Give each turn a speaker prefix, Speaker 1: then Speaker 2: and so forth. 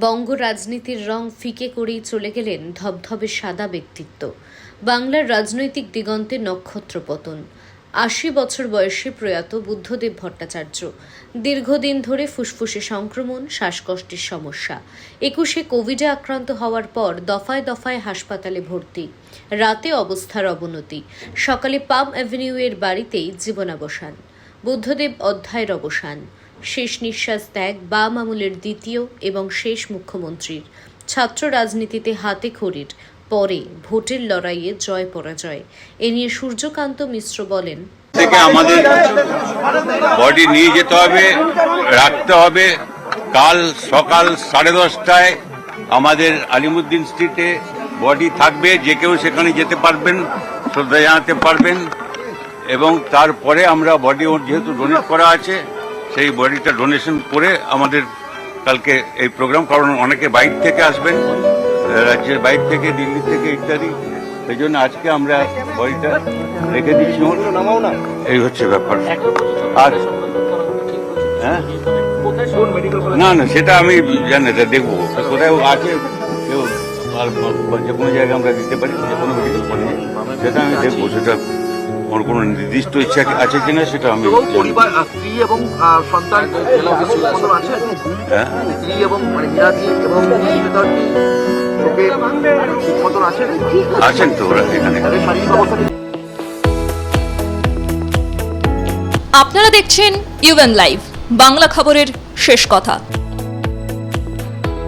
Speaker 1: বঙ্গ রাজনীতির রং ফিকে করেই চলে গেলেন ধবধবে সাদা ব্যক্তিত্ব। বাংলার রাজনৈতিক দিগন্তে নক্ষত্র পতন। আশি বছর বয়সে প্রয়াত বুদ্ধদেব ভট্টাচার্য। দীর্ঘদিন ধরে ফুসফুসে সংক্রমণ, শ্বাসকষ্টের সমস্যা। একুশে কোভিডে আক্রান্ত হওয়ার পর দফায় দফায় হাসপাতালে ভর্তি। রাতে অবস্থার অবনতি। সকালে পাম অ্যাভিনিউয়ের বাড়িতেই জীবনাবসান। বুদ্ধদেব অধ্যায়ের অবসান। শেষ নিঃশ্বাস ত্যাগ বাম আমলের দ্বিতীয় এবং শেষ মুখ্যমন্ত্রীর। ছাত্র রাজনীতিতে হাতে খড়ির, পরে ভোটের লড়াইয়ে জয় পরাজয়। এ নিয়ে সূর্যকান্ত মিশ্র বলেন,
Speaker 2: থেকে আমাদের বডি নিয়ে যেতে হবে, রাখতে হবে। কাল সকাল সাড়ে দশটায় আমাদের আলিমুদ্দিন স্ট্রিটে বডি থাকবে, যে কেউ সেখানে যেতে পারবেন, শ্রদ্ধা জানাতে পারবেন। এবং তারপরে আমরা বডি যেহেতু ডোনেট করা আছে সেই বডিটা ডোনেশন করে আমাদের কালকে এই প্রোগ্রাম কারণ অনেকে বাইক থেকে আসবেন, রাজ্যের বাইর থেকে, দিল্লি থেকে ইত্যাদি। সেই জন্য আজকে আমরা বডিটা রেখে দিচ্ছি। এই হচ্ছে ব্যাপার। আর হ্যাঁ? না না, সেটা আমি জানি এটা দেখব। কোথায় আছে, কেউ আর যে কোনো জায়গায় আমরা দিতে পারি, যে কোনো মেডিকেল কলেজে সেটা আমি দেখব, সেটা ওর কোনো নির্দিষ্ট ইচ্ছা আছে কিনা সেটা আমি
Speaker 3: পরিবার স্ত্রী এবং সন্তান
Speaker 2: হ্যাঁ।
Speaker 3: স্ত্রী এবং মানে এবং
Speaker 2: আছেন তো ওরা এখানে।
Speaker 4: আপনারা দেখছেন ইউএন লাইভ বাংলা খবরের শেষ কথা।